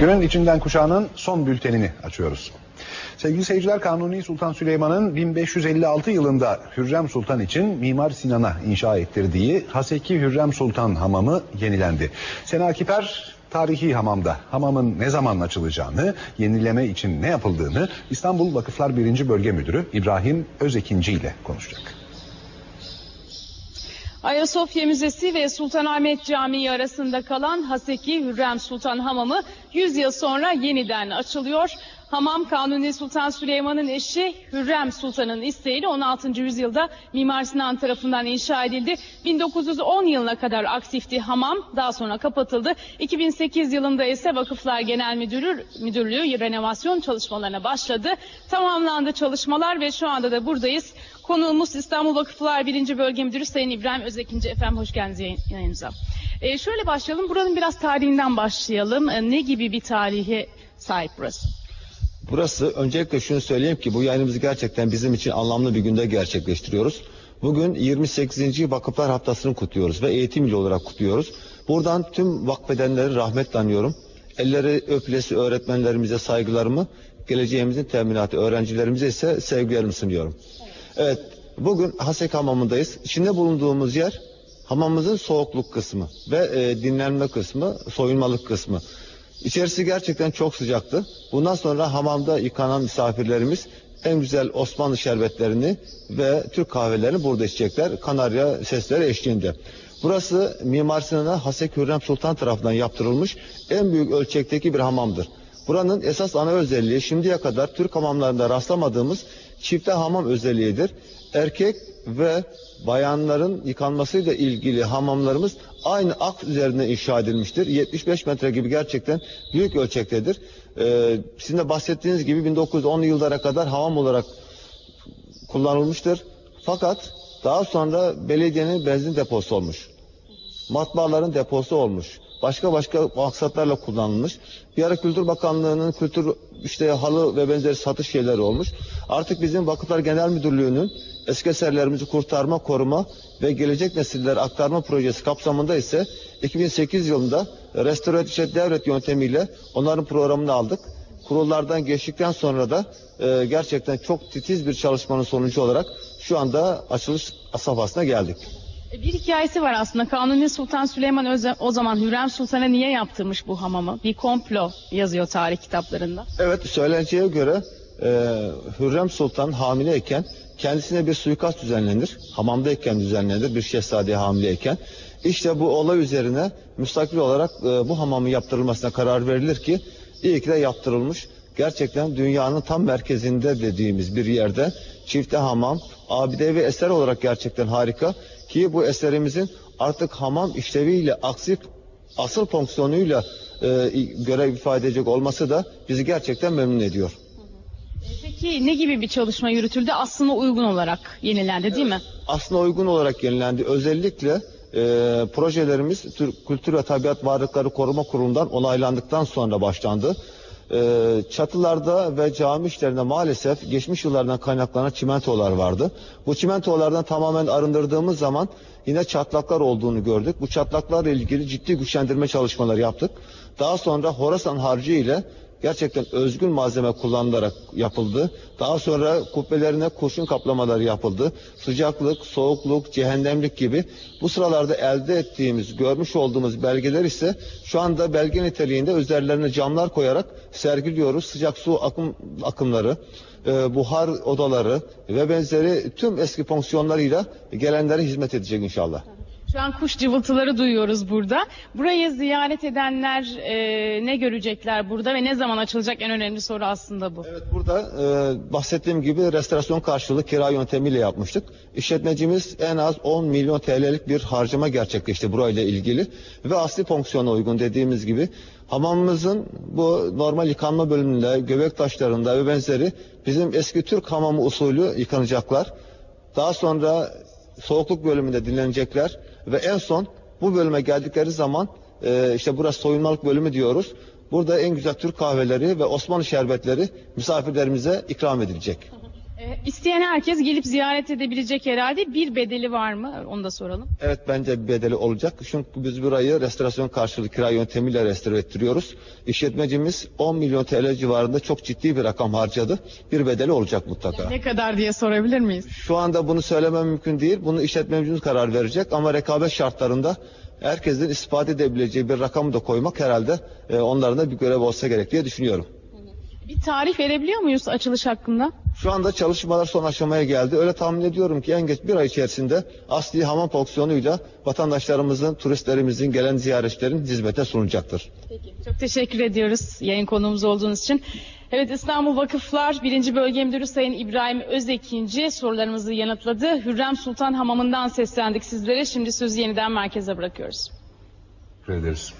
Günün içinden kuşağının son bültenini açıyoruz. Sevgili seyirciler Kanuni Sultan Süleyman'ın 1556 yılında Hürrem Sultan için Mimar Sinan'a inşa ettirdiği Haseki Hürrem Sultan Hamamı yenilendi. Sena Kiper tarihi hamamda hamamın ne zaman açılacağını, yenileme için ne yapıldığını İstanbul Vakıflar 1. Bölge Müdürü İbrahim Özekinci ile konuşacak. Ayasofya Müzesi ve Sultanahmet Camii arasında kalan Haseki Hürrem Sultan Hamamı 100 yıl sonra yeniden açılıyor. Hamam Kanuni Sultan Süleyman'ın eşi Hürrem Sultan'ın isteğiyle 16. yüzyılda Mimar Sinan tarafından inşa edildi. 1910 yılına kadar aktifti hamam daha sonra kapatıldı. 2008 yılında ise Vakıflar Genel Müdürü, Müdürlüğü renovasyon çalışmalarına başladı. Tamamlandı çalışmalar ve şu anda da buradayız. Konuğumuz İstanbul Vakıflar 1. Bölge Müdürü Sayın İbrahim Özekinci. Efendim hoş geldiniz yayın- yayınımıza. Ee, şöyle başlayalım. Buranın biraz tarihinden başlayalım. Ee, ne gibi bir tarihe sahip burası? Burası öncelikle şunu söyleyeyim ki bu yayınımızı gerçekten bizim için anlamlı bir günde gerçekleştiriyoruz. Bugün 28. Vakıflar Haftası'nı kutluyoruz ve eğitim yılı olarak kutluyoruz. Buradan tüm vakfedenleri rahmetle anıyorum. Elleri öpülesi öğretmenlerimize saygılarımı, geleceğimizin teminatı öğrencilerimize ise sevgilerimi sunuyorum. Evet, bugün Hasek Hamamı'ndayız. İçinde bulunduğumuz yer hamamımızın soğukluk kısmı ve e, dinlenme kısmı, soyunmalık kısmı. İçerisi gerçekten çok sıcaktı. Bundan sonra hamamda yıkanan misafirlerimiz en güzel Osmanlı şerbetlerini ve Türk kahvelerini burada içecekler. Kanarya sesleri eşliğinde. Burası Mimar Sinan'a Hasek Hürrem Sultan tarafından yaptırılmış en büyük ölçekteki bir hamamdır. Buranın esas ana özelliği şimdiye kadar Türk hamamlarında rastlamadığımız çifte hamam özelliğidir. Erkek ve bayanların yıkanmasıyla ilgili hamamlarımız aynı ak üzerine inşa edilmiştir. 75 metre gibi gerçekten büyük ölçektedir. Ee, sizin de bahsettiğiniz gibi 1910'lu yıllara kadar hamam olarak kullanılmıştır. Fakat daha sonra belediyenin benzin deposu olmuş. Matbaaların deposu olmuş. Başka başka maksatlarla kullanılmış. Bir ara Kültür Bakanlığı'nın kültür işte halı ve benzeri satış şeyleri olmuş. Artık bizim Vakıflar Genel Müdürlüğü'nün eski eserlerimizi kurtarma, koruma ve gelecek nesillere aktarma projesi kapsamında ise 2008 yılında restore ediş devlet yöntemiyle onların programını aldık. Kurullardan geçtikten sonra da e, gerçekten çok titiz bir çalışmanın sonucu olarak şu anda açılış safhasına geldik. E, Bir hikayesi var aslında. Kanuni Sultan Süleyman Öze- o zaman Hürrem Sultan'a niye yaptırmış bu hamamı? Bir komplo yazıyor tarih kitaplarında. Evet söyleneceğe göre e, Hürrem Sultan hamileyken kendisine bir suikast düzenlenir. Hamamdayken düzenlenir bir şehzadeye hamileyken. İşte bu olay üzerine müstakil olarak e, bu hamamın yaptırılmasına karar verilir ki iyi ki de yaptırılmış. Gerçekten dünyanın tam merkezinde dediğimiz bir yerde çifte hamam, abide ve eser olarak gerçekten harika. Ki bu eserimizin artık hamam işleviyle aksi asıl fonksiyonuyla e, görev ifade edecek olması da bizi gerçekten memnun ediyor. E, Peki ne gibi bir çalışma yürütüldü? Aslına uygun olarak yenilendi değil mi? Aslında uygun olarak yenilendi. Özellikle e, projelerimiz Türk Kültür ve Tabiat Varlıkları Koruma Kurulu'ndan onaylandıktan sonra başlandı. E, çatılarda ve cami işlerinde maalesef geçmiş yıllardan kaynaklanan çimentolar vardı. Bu çimentolardan tamamen arındırdığımız zaman yine çatlaklar olduğunu gördük. Bu çatlaklarla ilgili ciddi güçlendirme çalışmaları yaptık. Daha sonra Horasan harcı ile gerçekten özgün malzeme kullanılarak yapıldı. Daha sonra kubbelerine kurşun kaplamaları yapıldı. Sıcaklık, soğukluk, cehennemlik gibi bu sıralarda elde ettiğimiz, görmüş olduğumuz belgeler ise şu anda belge niteliğinde üzerlerine camlar koyarak sergiliyoruz. Sıcak su akım akımları, e, buhar odaları ve benzeri tüm eski fonksiyonlarıyla gelenlere hizmet edecek inşallah. Şu an kuş cıvıltıları duyuyoruz burada. Burayı ziyaret edenler e, ne görecekler burada ve ne zaman açılacak en önemli soru aslında bu. Evet burada e, bahsettiğim gibi restorasyon karşılığı kira yöntemiyle yapmıştık. İşletmecimiz en az 10 milyon TL'lik bir harcama gerçekleşti burayla ilgili ve asli fonksiyona uygun dediğimiz gibi hamamımızın bu normal yıkanma bölümünde, göbek taşlarında ve benzeri bizim eski Türk hamamı usulü yıkanacaklar. Daha sonra soğukluk bölümünde dinlenecekler ve en son bu bölüme geldikleri zaman e, işte burası soyunmalık bölümü diyoruz. Burada en güzel Türk kahveleri ve Osmanlı şerbetleri misafirlerimize ikram edilecek. E, isteyen herkes gelip ziyaret edebilecek herhalde. Bir bedeli var mı? Onu da soralım. Evet bence bir bedeli olacak. Çünkü biz burayı restorasyon karşılığı kira yöntemiyle restore ettiriyoruz. İşletmecimiz 10 milyon TL civarında çok ciddi bir rakam harcadı. Bir bedeli olacak mutlaka. Ne kadar diye sorabilir miyiz? Şu anda bunu söylemem mümkün değil. Bunu işletmecimiz karar verecek ama rekabet şartlarında herkesin ispat edebileceği bir rakamı da koymak herhalde e, onların da bir görev olsa gerek diye düşünüyorum. Bir tarih verebiliyor muyuz açılış hakkında? Şu anda çalışmalar son aşamaya geldi. Öyle tahmin ediyorum ki en geç bir ay içerisinde asli hamam fonksiyonuyla vatandaşlarımızın, turistlerimizin, gelen ziyaretçilerin hizmete sunulacaktır. Peki. Çok teşekkür ediyoruz yayın konuğumuz olduğunuz için. Evet İstanbul Vakıflar 1. Bölge Müdürü Sayın İbrahim Özekinci sorularımızı yanıtladı. Hürrem Sultan Hamamı'ndan seslendik sizlere. Şimdi sözü yeniden merkeze bırakıyoruz. Teşekkür ederiz.